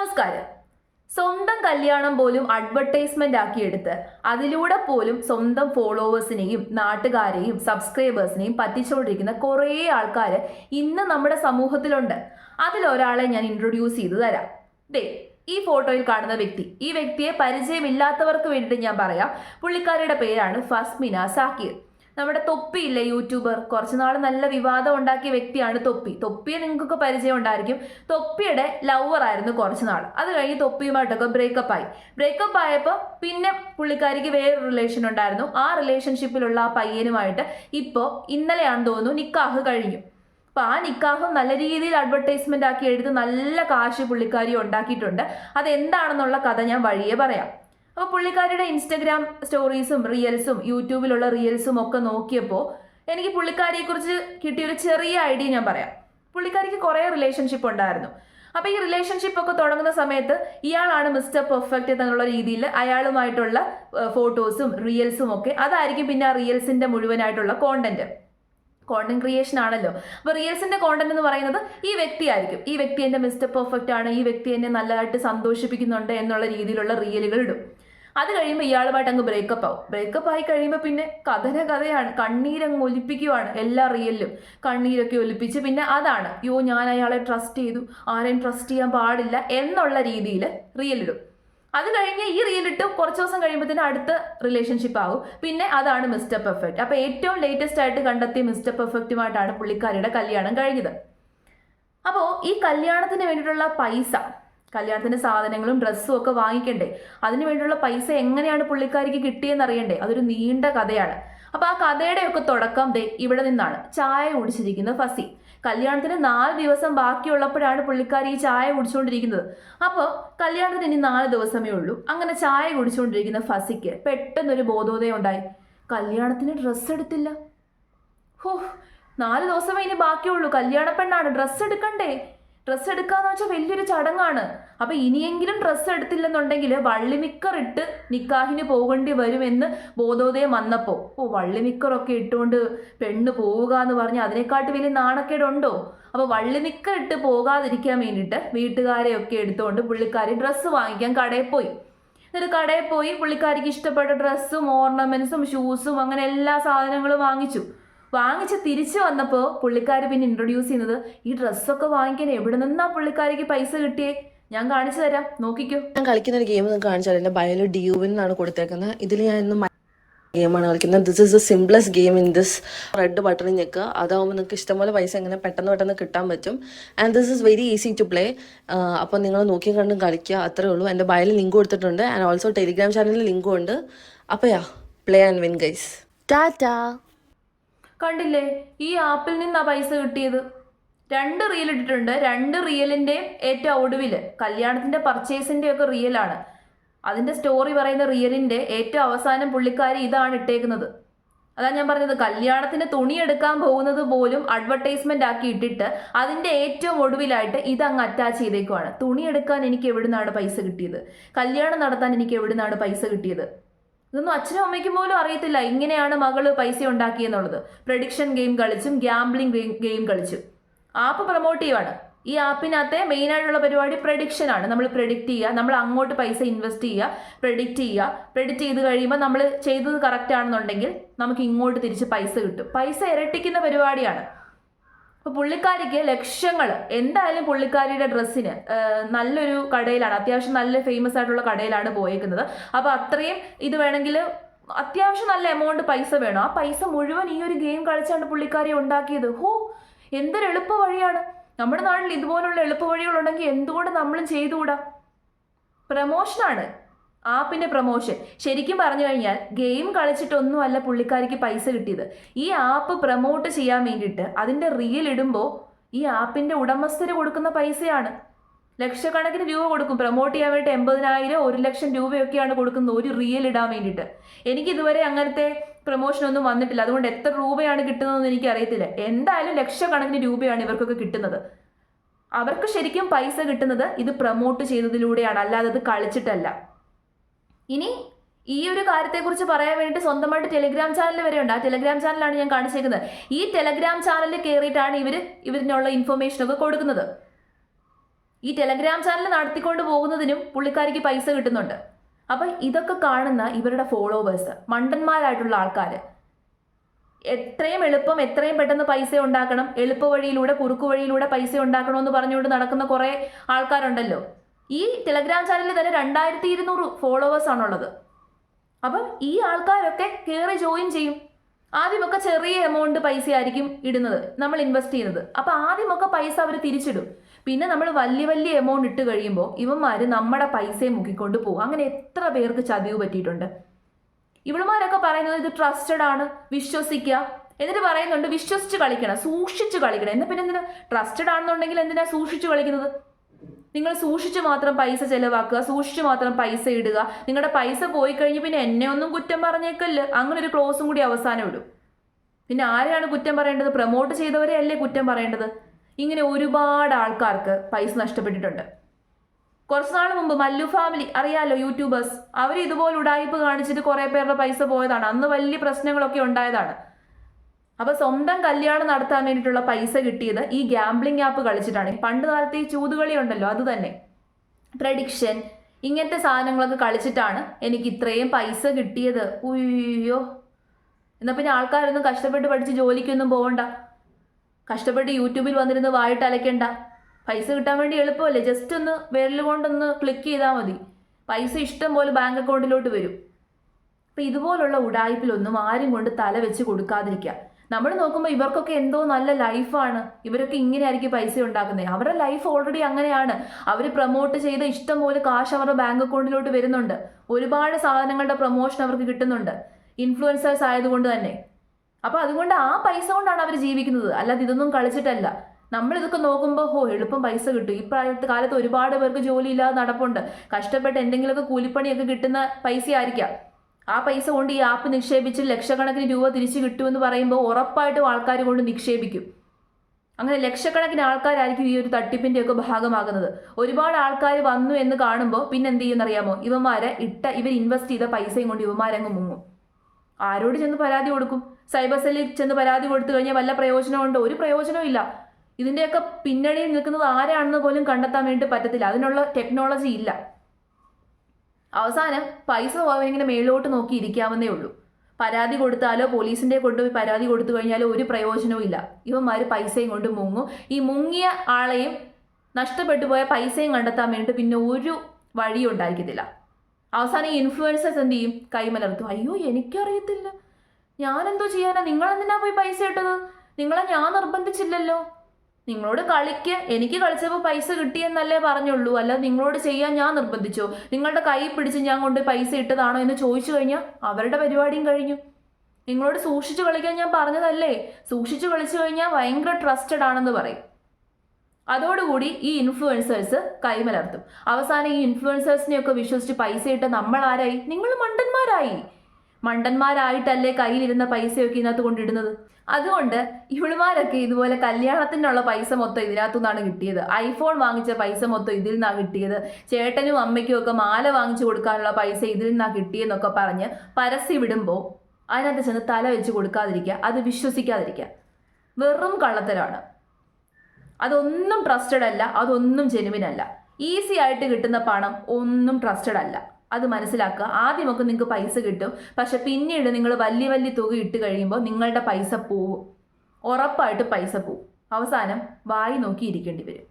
നമസ്കാരം. സ്വന്തം കല്യാണം പോലും അഡ്വർടൈസ്മെന്റ് ആക്കിയെടുത്ത് അതിലൂടെ പോലും സ്വന്തം ഫോളോവേഴ്സിനെയും നാട്ടുകാരെയും സബ്സ്ക്രൈബേഴ്സിനെയും പറ്റിച്ചുകൊണ്ടിരിക്കുന്ന കുറേ ആൾക്കാർ ഇന്ന് നമ്മുടെ സമൂഹത്തിലുണ്ട്. അതിലൊരാളെ ഞാൻ ഇൻട്രൊഡ്യൂസ് ചെയ്തു തരാം. ദേ ഈ ഫോട്ടോയിൽ കാണുന്ന വ്യക്തി. ഈ വ്യക്തിയെ പരിചയമില്ലാത്തവർക്ക് വേണ്ടിയിട്ട് ഞാൻ പറയാം. പുള്ളിക്കാരിയുടെ പേരാണ് ഫസ്മിന സാക്കിർ. നമ്മുടെ തൊപ്പി തൊപ്പിയില്ലേ യൂട്യൂബർ കുറച്ച് നാൾ നല്ല വിവാദം ഉണ്ടാക്കിയ വ്യക്തിയാണ് തൊപ്പി. തൊപ്പിയെ നിങ്ങൾക്കൊക്കെ പരിചയം ഉണ്ടായിരിക്കും. തൊപ്പിയുടെ ലവർ ആയിരുന്നു കുറച്ച് നാൾ അത് കഴിഞ്ഞ് തൊപ്പിയുമായിട്ടൊക്കെ ബ്രേക്കപ്പ് ആയി. ബ്രേക്കപ്പ് ആയപ്പോൾ പിന്നെ പുള്ളിക്കാരിക്ക് വേറൊരു റിലേഷൻ ഉണ്ടായിരുന്നു. ആ റിലേഷൻഷിപ്പിലുള്ള ആ പയ്യനുമായിട്ട് ഇപ്പോൾ ഇന്നലെയാണെന്ന് തോന്നുന്നു നിക്കാഹ് കഴിഞ്ഞു. അപ്പൊ ആ നിക്കാഹ് നല്ല രീതിയിൽ അഡ്വർടൈസ്മെന്റ് ആക്കി എഴുതി നല്ല കാശ് പുള്ളിക്കാരി ഉണ്ടാക്കിയിട്ടുണ്ട്. അതെന്താണെന്നുള്ള കഥ ഞാൻ വഴിയെ പറയാം. അപ്പോൾ പുള്ളിക്കാരിയുടെ ഇൻസ്റ്റഗ്രാം സ്റ്റോറീസും റീൽസും യൂട്യൂബിലുള്ള റീൽസും ഒക്കെ നോക്കിയപ്പോൾ എനിക്ക് പുള്ളിക്കാരിയെക്കുറിച്ച് കിട്ടിയൊരു ചെറിയ ഐഡിയ ഞാൻ പറയാം. പുള്ളിക്കാരിക്ക് കുറേ റിലേഷൻഷിപ്പ് ഉണ്ടായിരുന്നു. അപ്പോൾ ഈ റിലേഷൻഷിപ്പ് ഒക്കെ തുടങ്ങുന്ന സമയത്ത് ഇയാളാണ് മിസ്റ്റർ പെർഫെക്റ്റ് എന്നുള്ള രീതിയിൽ അയാളുമായിട്ടുള്ള ഫോട്ടോസും റീൽസും ഒക്കെ അതായിരിക്കും പിന്നെ ആ റീൽസിന്റെ മുഴുവനായിട്ടുള്ള കോണ്ടന്റ് കോണ്ടന്റ് ക്രിയേഷൻ ആണല്ലോ. അപ്പോൾ റീൽസിന്റെ കോണ്ടന്റ് എന്ന് പറയുന്നത് ഈ വ്യക്തിയായിരിക്കും ഈ വ്യക്തി എന്റെ മിസ്റ്റർ പെർഫെക്റ്റ് ആണ്. ഈ വ്യക്തി എന്നെ നല്ലതായിട്ട് സന്തോഷിപ്പിക്കുന്നുണ്ട് എന്നുള്ള രീതിയിലുള്ള റീലുകൾ ഇടും. അത് കഴിയുമ്പോൾ ഇയാളുമായിട്ട് അങ്ങ് ബ്രേക്കപ്പ് ആവും. ബ്രേക്കപ്പ് ആയി കഴിയുമ്പോൾ പിന്നെ കഥന കഥയാണ്. കണ്ണീരങ്ങ് ഒലിപ്പിക്കുവാണ് എല്ലാ റിയലിലും കണ്ണീരൊക്കെ ഒലിപ്പിച്ച് പിന്നെ അതാണ്. യോ ഞാൻ അയാളെ ട്രസ്റ്റ് ചെയ്തു. ആരെയും ട്രസ്റ്റ് ചെയ്യാൻ പാടില്ല എന്നുള്ള രീതിയിൽ റിയലിടും അത് കഴിഞ്ഞ് ഈ റീലിട്ട് കുറച്ച് ദിവസം കഴിയുമ്പോൾ കഴിയുമ്പോഴത്തേനും അടുത്ത റിലേഷൻഷിപ്പ് ആവും. പിന്നെ അതാണ് മിസ്റ്റർ പെർഫെക്റ്റ് അപ്പോൾ ഏറ്റവും ലേറ്റസ്റ്റ് ആയിട്ട് കണ്ടെത്തിയ മിസ്റ്റർ പെർഫെക്റ്റുമായിട്ടാണ് പുള്ളിക്കാരിയുടെ കല്യാണം കഴിഞ്ഞത്. അപ്പോൾ ഈ കല്യാണത്തിന് വേണ്ടിയിട്ടുള്ള പൈസ കല്യാണത്തിന് സാധനങ്ങളും ഡ്രസ്സും ഒക്കെ വാങ്ങിക്കണ്ടേ? അതിനു വേണ്ടിയുള്ള പൈസ എങ്ങനെയാണ് പുള്ളിക്കാരിക്ക് കിട്ടിയെന്ന് അറിയണ്ടേ അതൊരു നീണ്ട കഥയാണ്. അപ്പൊ ആ കഥയുടെ ഒക്കെ തുടക്കം ദേ ഇവിടെ നിന്നാണ്. ചായ കുടിച്ചിരിക്കുന്ന ഫസി. കല്യാണത്തിന് നാല് ദിവസം ബാക്കിയുള്ളപ്പോഴാണ് പുള്ളിക്കാരി ഈ ചായ കുടിച്ചുകൊണ്ടിരിക്കുന്നത്. അപ്പോൾ കല്യാണത്തിന് ഇനി നാല് ദിവസമേ ഉള്ളൂ. അങ്ങനെ ചായ കുടിച്ചുകൊണ്ടിരിക്കുന്ന ഫസിക്ക് പെട്ടെന്നൊരു ബോധോദയം ഉണ്ടായി. കല്യാണത്തിന് ഡ്രസ്സ് എടുത്തില്ല. ഹോ നാല് ദിവസമേ ഇനി ബാക്കിയുള്ളൂ. കല്യാണ പെണ്ണാണ് ഡ്രസ്സ് എടുക്കണ്ടേ? ഡ്രസ്സ് എടുക്കാന്ന് വെച്ചാൽ വലിയൊരു ചടങ്ങാണ്. അപ്പൊ ഇനിയെങ്കിലും ഡ്രസ്സ് എടുത്തില്ലെന്നുണ്ടെങ്കിൽ വള്ളിമിക്കർ ഇട്ട് നിക്കാഹിന് പോകേണ്ടി വരുമെന്ന് ബോധോദയം വന്നപ്പോൾ ഓ വള്ളിമിക്കറൊക്കെ ഇട്ടുകൊണ്ട് പെണ്ണ് പോവുക എന്ന് പറഞ്ഞാൽ അതിനെക്കാട്ട് വലിയ നാണക്കേടുണ്ടോ? അപ്പൊ വള്ളിമിക്കർ ഇട്ട് പോകാതിരിക്കാൻ വേണ്ടിയിട്ട് വീട്ടുകാരെയൊക്കെ എടുത്തുകൊണ്ട് പുള്ളിക്കാരി ഡ്രസ്സ് വാങ്ങിക്കാൻ കടയിൽ പോയി. എന്നിട്ട് കടയിൽ പോയി പുള്ളിക്കാരിക്ക് ഇഷ്ടപ്പെട്ട ഡ്രസ്സും ഓർണമെന്റ്സും ഷൂസും അങ്ങനെ എല്ലാ സാധനങ്ങളും വാങ്ങിച്ചു. വാങ്ങിച്ച് തിരിച്ചു വന്നപ്പോൾ പുള്ളിക്കാരി പിന്നെ ഇൻട്രൊഡ്യൂസ് ചെയ്യുന്നത് ഈ ഡ്രസ്സൊക്കെ വാങ്ങിക്കാൻ എവിടെ നിന്നാ പുള്ളിക്കാരിക്ക് പൈസ കിട്ടിയേ? ഞാൻ കാണിച്ചു തരാം. നോക്കിക്കോ. ഞാൻ കളിക്കുന്ന ഒരു ഗെയിം നിങ്ങൾക്ക് കാണിച്ചാൽ എന്റെ ബയോയിൽ ഡ്യൂവിൻ എന്നാണ് കൊടുത്തേക്കുന്നത്. ഇതിൽ ഞാൻ ഇന്ന് ഗെയിമാണ് കളിക്കുന്നത്. This is the simplest game in this red button നിൽക്കുക അതാവുമ്പോൾ നിങ്ങൾക്ക് ഇഷ്ടംപോലെ പൈസ എങ്ങനെ പെട്ടെന്ന് പെട്ടെന്ന് കിട്ടാൻ പറ്റും. And this is very easy to play അപ്പോൾ നിങ്ങൾ നോക്കി കണ്ടും കളിക്കുക. അത്രേ ഉള്ളൂ. എന്റെ ബയോയിൽ ലിങ്ക് കൊടുത്തിട്ടുണ്ട്. ആൻഡ് ഓൾസോ ടെലിഗ്രാം ചാനലിൽ ലിങ്കും ഉണ്ട്. അപ്പോൾ ya play and win guys tata. കണ്ടില്ലേ? ഈ ആപ്പിൽ നിന്നാ പൈസ കിട്ടിയത്. രണ്ട് റീൽ ഇട്ടിട്ടുണ്ട്. രണ്ട് റിയലിന്റെയും ഏറ്റവും ഒടുവിൽ കല്യാണത്തിന്റെ പർച്ചേസിന്റെ ഒക്കെ റിയലാണ് അതിന്റെ സ്റ്റോറി പറയുന്ന റിയലിന്റെ ഏറ്റവും അവസാനം പുള്ളിക്കാരി ഇതാണ് ഇട്ടേക്കുന്നത്. അതാണ് ഞാൻ പറഞ്ഞത് കല്യാണത്തിന് തുണി എടുക്കാൻ പോകുന്നത് പോലും അഡ്വർടൈസ്മെന്റ് ആക്കി ഇട്ടിട്ട് അതിന്റെ ഏറ്റവും ഒടുവിലായിട്ട് ഇത് അങ്ങ് അറ്റാച്ച് ചെയ്തേക്കുവാണ്. തുണി എടുക്കാൻ എനിക്ക് എവിടുന്നാണ് പൈസ കിട്ടിയത്? കല്യാണം നടത്താൻ എനിക്ക് എവിടുന്നാണ് പൈസ കിട്ടിയത്? ഇതൊന്നും അച്ഛനും അമ്മയ്ക്കും പോലും അറിയത്തില്ല. ഇങ്ങനെയാണ് മകൾ പൈസ ഉണ്ടാക്കിയെന്നുള്ളത്. പ്രഡിക്ഷൻ ഗെയിം കളിച്ചും ഗ്യാംബ്ലിംഗ് ഗെയിം കളിച്ചും. ആപ്പ് പ്രൊമോട്ട് ചെയ്യുവാണ്. ഈ ആപ്പിനകത്തെ മെയിൻ ആയിട്ടുള്ള പരിപാടി പ്രഡിക്ഷൻ ആണ്. നമ്മൾ പ്രഡിക്റ്റ് ചെയ്യുക നമ്മൾ അങ്ങോട്ട് പൈസ ഇൻവെസ്റ്റ് ചെയ്യുക പ്രഡിക്റ്റ് ചെയ്യുക. പ്രഡിക്റ്റ് ചെയ്ത് കഴിയുമ്പോൾ നമ്മൾ ചെയ്തത് കറക്റ്റ് ആണെന്നുണ്ടെങ്കിൽ നമുക്ക് ഇങ്ങോട്ട് തിരിച്ച് പൈസ കിട്ടും. പൈസ ഇരട്ടിക്കുന്ന പരിപാടിയാണ്. അപ്പൊ പുള്ളിക്കാരിക്ക് ലക്ഷങ്ങൾ എന്തായാലും പുള്ളിക്കാരിയുടെ ഡ്രസ്സിന് നല്ലൊരു കടയിലാണ് അത്യാവശ്യം നല്ല ഫേമസ് ആയിട്ടുള്ള കടയിലാണ് പോയേക്കുന്നത്. അപ്പൊ അത്രയും ഇത് വേണമെങ്കിൽ അത്യാവശ്യം നല്ല എമൗണ്ട് പൈസ വേണം. ആ പൈസ മുഴുവൻ ഈ ഒരു ഗെയിം കളിച്ചാണ് പുള്ളിക്കാരി ഉണ്ടാക്കിയത്. ഹോ എന്തൊരു എളുപ്പ വഴിയാണ്. നമ്മുടെ നാട്ടിൽ ഇതുപോലുള്ള എളുപ്പ വഴികളുണ്ടെങ്കിൽ എന്തുകൊണ്ട് നമ്മളും ചെയ്തുകൂടാ? പ്രമോഷനാണ് ആപ്പിന്റെ പ്രൊമോഷൻ ശരിക്കും പറഞ്ഞു കഴിഞ്ഞാൽ ഗെയിം കളിച്ചിട്ടൊന്നും അല്ല പുള്ളിക്കാരിക്ക് പൈസ കിട്ടിയത്. ഈ ആപ്പ് പ്രൊമോട്ട് ചെയ്യാൻ വേണ്ടിയിട്ട് അതിന്റെ റീൽ ഇടുമ്പോൾ ഈ ആപ്പിന്റെ ഉടമസ്ഥര് കൊടുക്കുന്ന പൈസയാണ്. ലക്ഷക്കണക്കിന് രൂപ കൊടുക്കും. പ്രൊമോട്ട് ചെയ്യാൻ വേണ്ടി എൺപതിനായിരം ഒരു ലക്ഷം രൂപയൊക്കെയാണ് കൊടുക്കുന്നത് ഒരു റീൽ ഇടാൻ വേണ്ടിയിട്ട്. എനിക്ക് ഇതുവരെ അങ്ങനത്തെ പ്രൊമോഷൻ ഒന്നും വന്നിട്ടില്ല. അതുകൊണ്ട് എത്ര രൂപയാണ് കിട്ടുന്നതെന്ന് എനിക്ക് അറിയത്തില്ല എന്തായാലും ലക്ഷക്കണക്കിന് രൂപയാണ് ഇവർക്കൊക്കെ കിട്ടുന്നത്. അവർക്ക് ശരിക്കും പൈസ കിട്ടുന്നത് ഇത് പ്രൊമോട്ട് ചെയ്തതിലൂടെയാണ് അല്ലാതെ അത് കളിച്ചിട്ടല്ല. ഇനി ഈ ഒരു കാര്യത്തെക്കുറിച്ച് പറയാൻ വേണ്ടിയിട്ട് സ്വന്തമായിട്ട് ടെലിഗ്രാം ചാനൽ വരെ ഉണ്ട്. ആ ടെലിഗ്രാം ചാനലാണ് ഞാൻ കാണിച്ചേക്കുന്നത്. ഈ ടെലഗ്രാം ചാനലിൽ കയറിയിട്ടാണ് ഇവർ ഇവരിനുള്ള ഇൻഫർമേഷൻ ഒക്കെ കൊടുക്കുന്നത്. ഈ ടെലഗ്രാം ചാനൽ നടത്തിക്കൊണ്ട് പോകുന്നതിനും പുള്ളിക്കാരിക്ക് പൈസ കിട്ടുന്നുണ്ട്. അപ്പം ഇതൊക്കെ കാണുന്ന ഇവരുടെ ഫോളോവേഴ്സ് മണ്ടന്മാരായിട്ടുള്ള ആൾക്കാർ എത്രയും എളുപ്പം എത്രയും പെട്ടെന്ന് പൈസ ഉണ്ടാക്കണം. എളുപ്പ വഴിയിലൂടെ കുറുക്കു വഴിയിലൂടെ പൈസ ഉണ്ടാക്കണമെന്ന് പറഞ്ഞുകൊണ്ട് നടക്കുന്ന കുറേ ആൾക്കാരുണ്ടല്ലോ. ഈ ടെലഗ്രാം ചാനലിൽ തന്നെ രണ്ടായിരത്തി ഇരുന്നൂറ് ഫോളോവേഴ്സ് ആണുള്ളത്. അപ്പം ഈ ആൾക്കാരൊക്കെ കയറി ജോയിൻ ചെയ്യും. ആദ്യമൊക്കെ ചെറിയ എമൗണ്ട് പൈസ ആയിരിക്കും ഇടുന്നത് നമ്മൾ ഇൻവെസ്റ്റ് ചെയ്യുന്നത്. അപ്പം ആദ്യമൊക്കെ പൈസ അവർ തിരിച്ചിടും. പിന്നെ നമ്മൾ വലിയ വലിയ എമൗണ്ട് ഇട്ട് കഴിയുമ്പോൾ ഇവന്മാർ നമ്മുടെ പൈസയെ മുക്കിക്കൊണ്ട് പോകും. അങ്ങനെ എത്ര പേർക്ക് ചതിവ് പറ്റിയിട്ടുണ്ട്. ഇവളുമാരൊക്കെ പറയുന്നത് ഇത് ട്രസ്റ്റഡ് ആണ് വിശ്വസിക്കുക. എന്നിട്ട് പറയുന്നുണ്ട് വിശ്വസിച്ച് കളിക്കണം സൂക്ഷിച്ച് കളിക്കണം. എന്നാൽ പിന്നെ എന്തിനാ? ട്രസ്റ്റഡ് ആണെന്നുണ്ടെങ്കിൽ എന്തിനാ സൂക്ഷിച്ച് കളിക്കുന്നത്? നിങ്ങൾ സൂക്ഷിച്ച് മാത്രം പൈസ ചെലവാക്കുക സൂക്ഷിച്ച് മാത്രം പൈസ ഇടുക. നിങ്ങളുടെ പൈസ പോയി കഴിഞ്ഞ് പിന്നെ എന്നെ ഒന്നും കുറ്റം പറഞ്ഞേക്കല്ല്. അങ്ങനെ ഒരു ക്ലോസും കൂടി അവസാനം ഇടും. പിന്നെ ആരെയാണ് കുറ്റം പറയേണ്ടത്? പ്രൊമോട്ട് ചെയ്തവരെ അല്ലേ കുറ്റം പറയേണ്ടത്? ഇങ്ങനെ ഒരുപാട് ആൾക്കാർക്ക് പൈസ നഷ്ടപ്പെട്ടിട്ടുണ്ട്. കുറച്ച് നാൾ മുമ്പ് മല്ലു ഫാമിലി അറിയാലോ യൂട്യൂബേഴ്സ് അവർ ഇതുപോലെ ഉടായ്പ് കാണിച്ചിട്ട് കുറേ പേരുടെ പൈസ പോയതാണ്. അന്ന് വലിയ പ്രശ്നങ്ങളൊക്കെ ഉണ്ടായതാണ്. അപ്പൊ സ്വന്തം കല്യാണം നടത്താൻ വേണ്ടിയിട്ടുള്ള പൈസ കിട്ടിയത് ഈ ഗ്യാംബ്ലിംഗ് ആപ്പ് കളിച്ചിട്ടാണ്. പണ്ട് കാലത്ത് ഈ ചൂതുകളി ഉണ്ടല്ലോ അത് തന്നെ. പ്രഡിക്ഷൻ ഇങ്ങനത്തെ സാധനങ്ങളൊക്കെ കളിച്ചിട്ടാണ് എനിക്ക് ഇത്രയും പൈസ കിട്ടിയത്. ഉയ്യോ. എന്നാ പിന്നെ ആൾക്കാരൊന്നും കഷ്ടപ്പെട്ട് പഠിച്ച് ജോലിക്കൊന്നും പോകണ്ട കഷ്ടപ്പെട്ട് യൂട്യൂബിൽ വന്നിരുന്ന് വായിട്ട് അലക്കണ്ട പൈസ കിട്ടാൻ വേണ്ടി എളുപ്പമല്ലേ? ജസ്റ്റ് ഒന്ന് വിരൽ കൊണ്ടൊന്ന് ക്ലിക്ക് ചെയ്താൽ മതി. പൈസ ഇഷ്ടം പോലെ ബാങ്ക് അക്കൗണ്ടിലോട്ട് വരും. അപ്പം ഇതുപോലുള്ള ഉടായ്പിലൊന്നും ആരും കൊണ്ട് തല വെച്ച് കൊടുക്കാതിരിക്കുക. നമ്മൾ നോക്കുമ്പോൾ ഇവർക്കൊക്കെ എന്തോ നല്ല ലൈഫാണ്. ഇവരൊക്കെ ഇങ്ങനെയായിരിക്കും പൈസ ഉണ്ടാക്കുന്നത്. അവരുടെ ലൈഫ് ഓൾറെഡി അങ്ങനെയാണ്. അവർ പ്രൊമോട്ട് ചെയ്ത ഇഷ്ടം പോലെ കാശ് അവരുടെ ബാങ്ക് അക്കൗണ്ടിലോട്ട് വരുന്നുണ്ട്. ഒരുപാട് സാധനങ്ങളുടെ പ്രൊമോഷൻ അവർക്ക് കിട്ടുന്നുണ്ട്. ഇൻഫ്ലുവൻസേഴ്സ് ആയതുകൊണ്ട് തന്നെ. അപ്പോൾ അതുകൊണ്ട് ആ പൈസ കൊണ്ടാണ് അവർ ജീവിക്കുന്നത്. അല്ലാതെ ഇതൊന്നും കളിച്ചിട്ടല്ല. നമ്മൾ ഇതൊക്കെ നോക്കുമ്പോൾ ഹോ എളുപ്പം പൈസ കിട്ടും. ഈ കാലത്ത് ഒരുപാട് പേർക്ക് ജോലിയില്ലാതെ നടപ്പുണ്ട്. കഷ്ടപ്പെട്ട് എന്തെങ്കിലുമൊക്കെ കൂലിപ്പണിയൊക്കെ കിട്ടുന്ന പൈസ ആയിരിക്കാം ആ പൈസ കൊണ്ട് ഈ ആപ്പ് നിക്ഷേപിച്ച് ലക്ഷക്കണക്കിന് രൂപ തിരിച്ചു കിട്ടുമെന്ന് പറയുമ്പോൾ ഉറപ്പായിട്ടും ആൾക്കാർ കൊണ്ട് നിക്ഷേപിക്കും. അങ്ങനെ ലക്ഷക്കണക്കിന് ആൾക്കാരായിരിക്കും ഈ ഒരു തട്ടിപ്പിന്റെ ഒക്കെ ഭാഗമാകുന്നത്. ഒരുപാട് ആൾക്കാർ വന്നു എന്ന് കാണുമ്പോൾ പിന്നെ എന്ത് ചെയ്യുമെന്നറിയാമോ ഇവന്മാരെ ഇട്ട ഇവർ ഇൻവെസ്റ്റ് ചെയ്ത പൈസയും കൊണ്ട് ഇവന്മാരങ്ങ് മുങ്ങും. ആരോട് ചെന്ന് പരാതി കൊടുക്കും? സൈബർ സെല്ലിൽ ചെന്ന് പരാതി കൊടുത്തു കഴിഞ്ഞാൽ വല്ല പ്രയോജനമുണ്ടോ ഒരു പ്രയോജനവും ഇല്ല. ഇതിന്റെയൊക്കെ പിന്നണിയിൽ നിൽക്കുന്നത് ആരാണെന്ന് പോലും കണ്ടെത്താൻ വേണ്ടി പറ്റത്തില്ല. അതിനുള്ള ടെക്നോളജി ഇല്ല. അവസാനം പൈസ പോകാൻ ഇങ്ങനെ മേളിലോട്ട് നോക്കി ഇരിക്കാവുന്നേ ഉള്ളൂ. പരാതി കൊടുത്താലോ പോലീസിന്റെ കൊണ്ടുപോയി പരാതി കൊടുത്തു കഴിഞ്ഞാലോ ഒരു പ്രയോജനവും ഇല്ല. ഇവന്മാർ പൈസയും കൊണ്ട് മുങ്ങും. ഈ മുങ്ങിയ ആളെയും നഷ്ടപ്പെട്ടു പോയ പൈസയും കണ്ടെത്താൻ വേണ്ടിയിട്ട് പിന്നെ ഒരു വഴിയും ഉണ്ടായിരിക്കത്തില്ല. അവസാനം ഈ ഇൻഫ്ലുവൻസേഴ്സ് എന്ത് ചെയ്യും? കൈമലർത്തും. അയ്യോ എനിക്കറിയത്തില്ല. ഞാനെന്തോ ചെയ്യാനാ? നിങ്ങളെന്തിനാ പോയി പൈസ ഇട്ടത്? നിങ്ങളെ ഞാൻ നിർബന്ധിച്ചില്ലല്ലോ. നിങ്ങളോട് കളിക്ക്. എനിക്ക് കളിച്ചപ്പോൾ പൈസ കിട്ടിയെന്നല്ലേ പറഞ്ഞുള്ളൂ. അല്ല നിങ്ങളോട് ചെയ്യാൻ ഞാൻ നിർബന്ധിച്ചോ? നിങ്ങളുടെ കൈ പിടിച്ച് ഞാൻ കൊണ്ട് പൈസ ഇട്ടതാണോ എന്ന് ചോദിച്ചു കഴിഞ്ഞാൽ അവരുടെ പരിപാടിയും കഴിഞ്ഞു. നിങ്ങളോട് സൂക്ഷിച്ചു കളിക്കാൻ ഞാൻ പറഞ്ഞതല്ലേ? സൂക്ഷിച്ചു കളിച്ചു കഴിഞ്ഞാൽ ഭയങ്കര ട്രസ്റ്റഡ് ആണെന്ന് പറയും. അതോടുകൂടി ഈ ഇൻഫ്ലുവൻസേഴ്സ് കൈമലർത്തും. അവസാനം ഈ ഇൻഫ്ലുവൻസേഴ്സിനെയൊക്കെ വിശ്വസിച്ച് പൈസ ഇട്ട് നമ്മൾ ആരായി നിങ്ങൾ മണ്ടന്മാരായി. മണ്ടന്മാരായിട്ടല്ലേ കയ്യിലിരുന്ന പൈസയൊക്കെ ഇതിനകത്ത് കൊണ്ടിടുന്നത്? അതുകൊണ്ട് ഇവളുമാരൊക്കെ ഇതുപോലെ കല്യാണത്തിനുള്ള പൈസ മൊത്തം ഇതിനകത്തു നിന്നാണ് കിട്ടിയത്. ഐഫോൺ വാങ്ങിച്ച പൈസ മൊത്തം ഇതിൽ നിന്നാണ് കിട്ടിയത്. ചേട്ടനും അമ്മയ്ക്കും ഒക്കെ മാല വാങ്ങിച്ചു കൊടുക്കാനുള്ള പൈസ ഇതിൽ നിന്നാണ് കിട്ടിയെന്നൊക്കെ പറഞ്ഞ് പരസ്യം വിടുമ്പോൾ അതിനകത്ത് ചെന്ന് തല വെച്ച് കൊടുക്കാതിരിക്കുക. അത് വിശ്വസിക്കാതിരിക്കുക. വെറും കള്ളത്തരാണ്. അതൊന്നും ട്രസ്റ്റഡ് അല്ല. അതൊന്നും ജെനുവിനല്ല ഈസി ആയിട്ട് കിട്ടുന്ന പണം ഒന്നും ട്രസ്റ്റഡ് അല്ല. അത് മനസ്സിലാക്കുക. ആദ്യമൊക്കെ നിങ്ങൾക്ക് പൈസ കിട്ടും. പക്ഷെ പിന്നീട് നിങ്ങൾ വലിയ വലിയ തുക ഇട്ട് കഴിയുമ്പോൾ നിങ്ങളുടെ പൈസ പോവും. ഉറപ്പായിട്ട് പൈസ പോവും. അവസാനം വായി നോക്കി ഇരിക്കേണ്ടി വരും.